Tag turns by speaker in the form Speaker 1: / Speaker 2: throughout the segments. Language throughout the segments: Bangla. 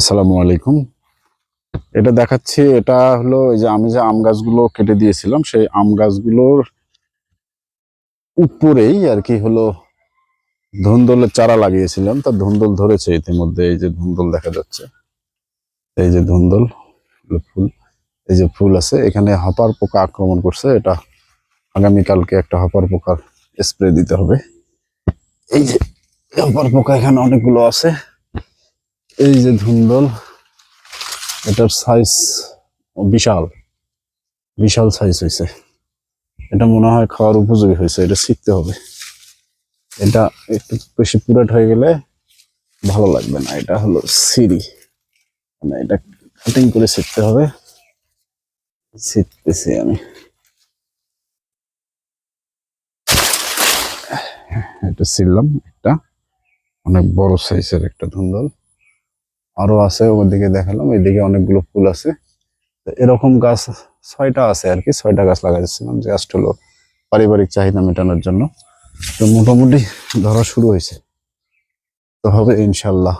Speaker 1: আসসালামু আলাইকুম। এটা দেখাচ্ছি, এটা হলো এই যে আমি যে আম গাছগুলো কেটে দিয়েছিলাম, সেই আম গাছগুলোর উপরেই আর কি হলো ধুন্দলের চারা লাগিয়েছিলাম। তা ধুন্দল ধরেছে ইতিমধ্যে, এই যে ধুন্দল দেখা যাচ্ছে। এই যে ধুন্দল ফুল, এই যে ফুল আছে, এখানে হপার পোকা আক্রমণ করছে। এটা আগামীকালকে একটা হপার পোকার স্প্রে দিতে হবে। এই যে হপার পোকা এখানে অনেকগুলো আছে। এই যে ধুন্দল, এটার সাইজ বিশাল। বিশাল সাইজ হয়েছে এটা মনে হয় খাওয়ার উপযোগী হয়েছে এটা শিখতে হবে। এটা একটু বেশি পুরাট হয়ে গেলে ভালো লাগবে না। এটা হলো সিঁড়ি। মানে এটা কাটিং করে শিখতে হবে। শিখতেছি আমি। এটা ছিললাম একটা। অনেক বড় সাইজের একটা ধুন্দল। আরও আছে, ওদিকে দেখালাম, এদিকে অনেকগুলো ফুল আছে। এরকম গাছ, ছয়টা আছে আর কি, ছয়টা গাছ লাগাইছিলাম জাস্ট হলো পারিবারিক চাহিদা মেটানোর জন্য। তো মোটামুটি ধরা শুরু হয়েছে। তো হবে ইনশাল্লাহ।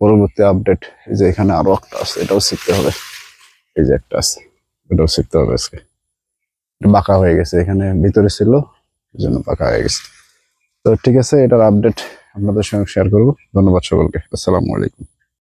Speaker 1: পরবর্তী আপডেট, এই যে এখানে আরও একটা আছে, এটাও শিখতে হবে। এই যে একটা আছে, এটাও শিখতে হবে আজকে। বাঁকা হয়ে গেছে, এখানে ভিতরে ছিল, এই জন্য বাঁকা হয়ে গেছে। তো ঠিক আছে, এটার আপডেট আপনাদের সঙ্গে শেয়ার করব। ধন্যবাদ সকলকে। আসসালামু আলাইকুম।